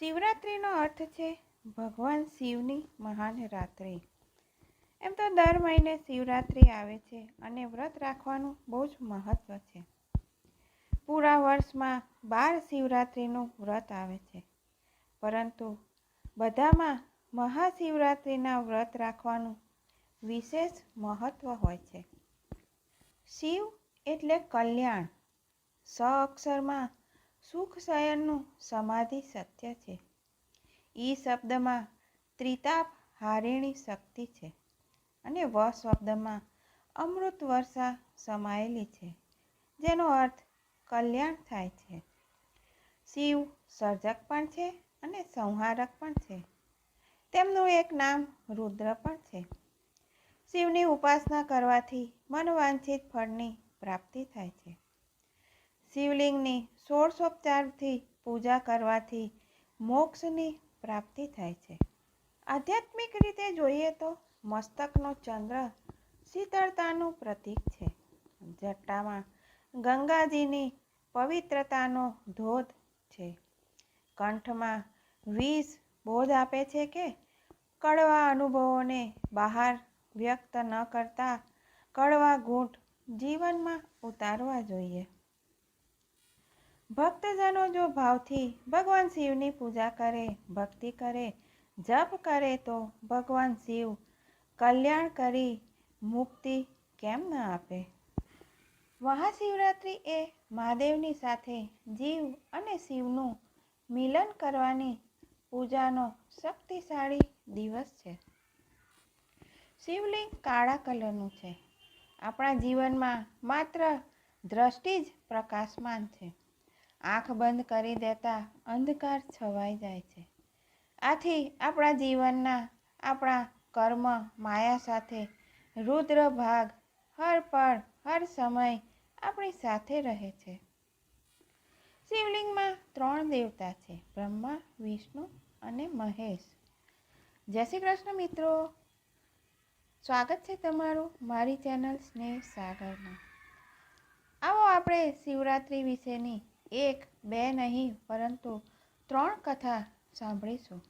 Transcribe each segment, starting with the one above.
શિવરાત્રિનો અર્થ છે ભગવાન શિવની મહાન રાત્રિ. એમ તો દર મહિને શિવરાત્રિ આવે છે અને વ્રત રાખવાનું બહુ જ મહત્ત્વ છે. પૂરા વર્ષમાં બાર શિવરાત્રિનું વ્રત આવે છે. પરંતુ બધામાં મહાશિવરાત્રિના વ્રત રાખવાનું વિશેષ મહત્ત્વ હોય છે. શિવ એટલે કલ્યાણ. સ અક્ષરમાં સુખ શયનનું સમાધિ સત્ય છે. ઈ શબ્દમાં ત્રિતાપ હારિણી શક્તિ છે અને વ શબ્દમાં અમૃત વર્ષા સમાયેલી છે, જેનો અર્થ કલ્યાણ થાય છે. શિવ સર્જક પણ છે અને સંહારક પણ છે. તેમનું એક નામ રુદ્ર પણ છે. શિવની ઉપાસના કરવાથી મનવાંછિત ફળની પ્રાપ્તિ થાય છે. શિવલિંગની ષોડશોપચારથી પૂજા કરવાથી મોક્ષની પ્રાપ્તિ થાય છે. આધ્યાત્મિક રીતે જોઈએ તો મસ્તકનો ચંદ્ર શીતળતાનું પ્રતીક છે. જટામાં ગંગાજીની પવિત્રતાનો ધોધ છે. કંઠમાં વિષ બોધ આપે છે કે કડવા અનુભવોને બહાર વ્યક્ત ન કરતા કડવા ઘૂંટ જીવનમાં ઉતારવા જોઈએ. ભક્તજનો જો ભાવથી ભગવાન શિવની પૂજા કરે, ભક્તિ કરે, જપ કરે તો ભગવાન શિવ કલ્યાણ કરી મુક્તિ કેમ ન આપે? મહાશિવરાત્રિ એ મહાદેવની સાથે જીવ અને શિવનું મિલન કરવાની પૂજાનો શક્તિશાળી દિવસ છે. શિવલિંગ કાળા કલરનું છે. આપણા જીવનમાં માત્ર દ્રષ્ટિ જ પ્રકાશમાન છે. આંખ બંધ કરી દેતા અંધકાર છવાઈ જાય છે. આથી આપણા જીવનના આપણા કર્મ માયા સાથે રુદ્ર ભાગ હર પળ, હર સમય આપણી સાથે રહે છે. શિવલિંગમાં ત્રણ દેવતા છે, બ્રહ્મા, વિષ્ણુ અને મહેશ. જય શ્રી કૃષ્ણ મિત્રો. સ્વાગત છે તમારું મારી ચેનલ સ્નેહ સાગરમાં. આવો આપણે શિવરાત્રિ વિશેની એક, બે નહીં, પરંતુ ત્રણ કથા સાંભળીશું.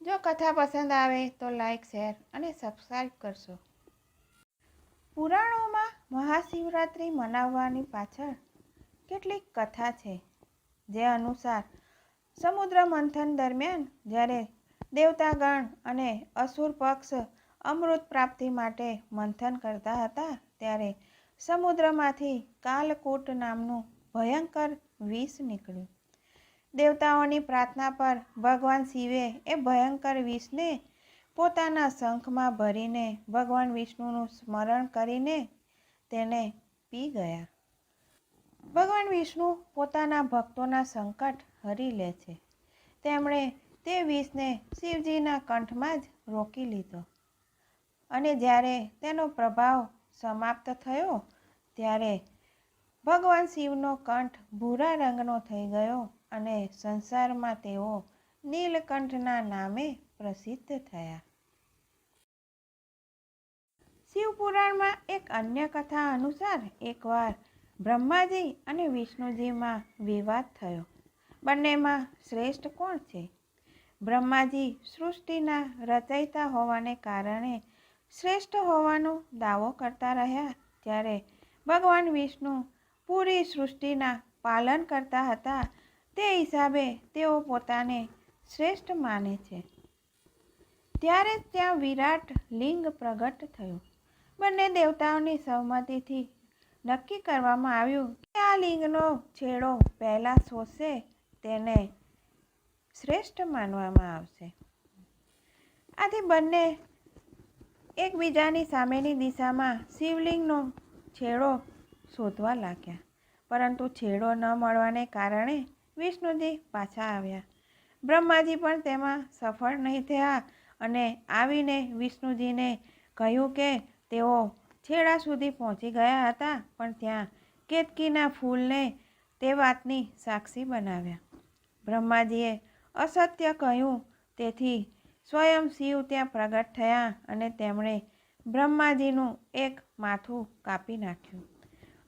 જો કથા પસંદ આવે તો લાઈક શેર અને સબસ્ક્રાઈબ કરશો. પુરાણોમાં મહાશિવરાત્રિ મનાવવાની પાછળ કેટલીક કથા છે, જે અનુસાર સમુદ્ર મંથન દરમિયાન જ્યારે દેવતાગણ અને અસુર પક્ષ અમૃત પ્રાપ્તિ માટે મંથન કરતા હતા, ત્યારે સમુદ્રમાંથી કાલકૂટ નામનું ભયંકર વિષ નીકળ્યું દેવતાઓની પ્રાર્થના પર ભગવાન શિવે એ ભયંકર વિષને પોતાના શંખમાં ભરીને ભગવાન વિષ્ણુનું સ્મરણ કરીને તેને પી ગયા. ભગવાન વિષ્ણુ પોતાના ભક્તોના સંકટ હરી લે છે. તેમણે તે વિષને શિવજીના કંઠમાં જ રોકી લીધો. અને જ્યારે તેનો પ્રભાવ સમાપ્ત થયો, ત્યારે ભગવાન શિવનો કંઠ ભૂરા રંગનો થઈ ગયો અને સંસારમાં તેઓ નીલકંઠના નામે પ્રસિદ્ધ થયા. શિવપુરાણમાં એક અન્ય કથા અનુસાર એકવાર બ્રહ્માજી અને વિષ્ણુજીમાં વિવાદ થયો. બંનેમાં શ્રેષ્ઠ કોણ છે? બ્રહ્માજી સૃષ્ટિના રચયિતા હોવાને કારણે શ્રેષ્ઠ હોવાનો દાવો કરતા રહ્યા, ત્યારે ભગવાન વિષ્ણુ પૂરી સૃષ્ટિના પાલન કરતા હતા. તે હિસાબે તેઓ પોતાને શ્રેષ્ઠ માને છે. ત્યારે ત્યાં વિરાટ લિંગ પ્રગટ થયું. બંને દેવતાઓની સહમતિથી નક્કી કરવામાં આવ્યું કે આ લિંગનો છેડો પહેલાં શોષે તેને શ્રેષ્ઠ માનવામાં આવશે. આથી બંને એકબીજાની સામેની દિશામાં શિવલિંગનો છેડો શોધવા લાગ્યા. પરંતુ છેડો ન મળવાને કારણે વિષ્ણુજી પાછા આવ્યા. બ્રહ્માજી પણ તેમાં સફળ નહીં થયા અને આવીને વિષ્ણુજીને કહ્યું કે તેઓ છેડા સુધી પહોંચી ગયા હતા, પણ ત્યાં કેતકીના ફૂલને તે વાતની સાક્ષી બનાવ્યા. બ્રહ્માજીએ અસત્ય કહ્યું, તેથી સ્વયં શિવ ત્યાં પ્રગટ થયા અને તેમણે બ્રહ્માજીનું એક માથું કાપી નાખ્યું.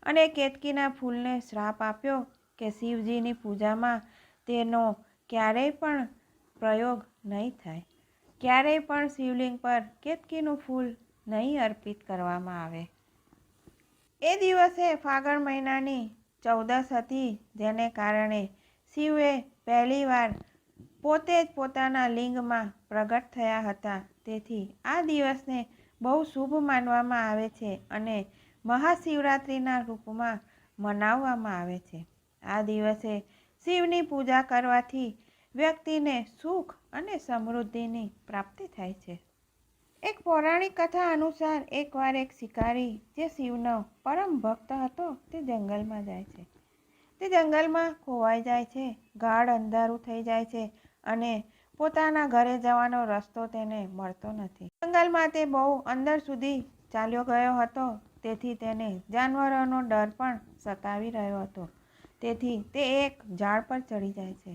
અને કેતકીના ફૂલને શ્રાપ આપ્યો કે શિવજીની પૂજામાં તેનો ક્યારેય પણ પ્રયોગ નહીં થાય. ક્યારેય પણ શિવલિંગ પર કેતકીનું ફૂલ નહીં અર્પિત કરવામાં આવે. એ દિવસે ફાગણ મહિનાની ચૌદસ હતી, જેને કારણે શિવે પહેલીવાર પોતે જ પોતાના લિંગમાં પ્રગટ થયા હતા. તેથી આ દિવસને બહુ શુભ માનવામાં આવે છે અને મહાશિવરાત્રિના રૂપમાં મનાવવામાં આવે છે. આ દિવસે શિવની પૂજા કરવાથી વ્યક્તિને સુખ અને સમૃદ્ધિની પ્રાપ્તિ થાય છે. એક પૌરાણિક કથા અનુસાર એકવાર એક શિકારી જે શિવનો પરમ ભક્ત હતો, તે જંગલમાં જાય છે. તે જંગલમાં ખોવાઈ જાય છે, ગાઢ અંધારું થઈ જાય છે અને પોતાના ઘરે જવાનો રસ્તો તેને મળતો નથી. જંગલમાં તે બહુ અંદર સુધી ચાલ્યો ગયો હતો તેથી તેને જાનવરોનો ડર પણ સતાવી રહ્યો હતો. તેથી તે એક ઝાડ પર ચડી જાય છે.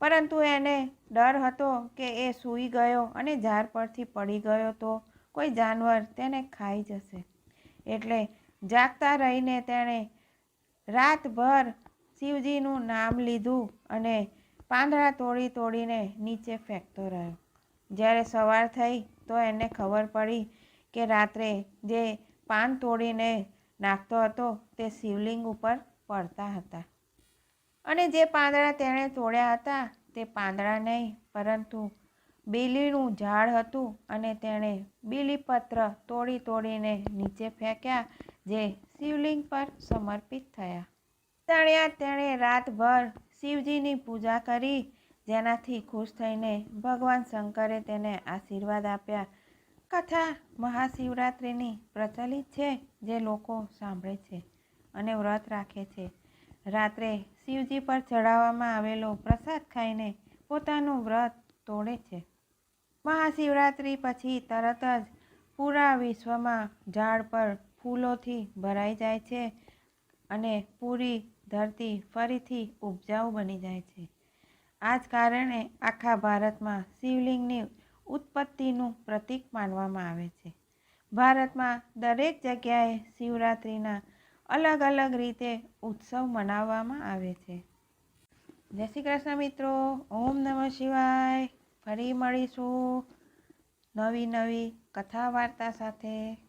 પરંતુ એને ડર હતો કે એ સૂઈ ગયો અને ઝાડ પરથી પડી ગયો તો કોઈ જાનવર તેને ખાઈ જશે. એટલે જાગતા રહીને તેણે રાતભર શિવજીનું નામ લીધું અને પાંદડા તોડી તોડીને નીચે ફેંકતો રહ્યો. જ્યારે સવાર થઈ તો એને ખબર પડી કે રાત્રે જે પાન તોડીને નાખતો હતો, તે શિવલિંગ ઉપર પડતા હતા. અને જે પાંદડા તેણે તોડ્યા હતા, તે પાંદડા નહીં, પરંતુ બીલીનું ઝાડ હતું અને તેણે બીલીપત્ર તોડી તોડીને નીચે ફેંક્યા, જે શિવલિંગ પર સમર્પિત થયા. તણ્યા તેણે રાતભર શિવજીની પૂજા કરી, જેનાથી ખુશ થઈને ભગવાન શંકરે તેને આશીર્વાદ આપ્યા. કથા મહાશિવરાત્રિની પ્રચલિત છે, જે લોકો સાંભળે છે અને વ્રત રાખે છે. રાત્રે શિવજી પર ચડાવવામાં આવેલો પ્રસાદ ખાઈને પોતાનું વ્રત તોડે છે. મહાશિવરાત્રિ પછી તરત જ પૂરા વિશ્વમાં ઝાડ પર ફૂલોથી ભરાઈ જાય છે અને પૂરી ધરતી ફરીથી ઉપજાઉ બની જાય છે. આ જ કારણે આખા ભારતમાં શિવલિંગની ઉત્પત્તિનું પ્રતીક માનવામાં આવે છે. ભારતમાં દરેક જગ્યાએ શિવરાત્રિના અલગ અલગ રીતે ઉત્સવ મનાવવામાં આવે છે. જય શ્રી કૃષ્ણ મિત્રો, ઓમ નમઃ શિવાય. ફરી મળીશું નવી નવી કથા વાર્તા સાથે.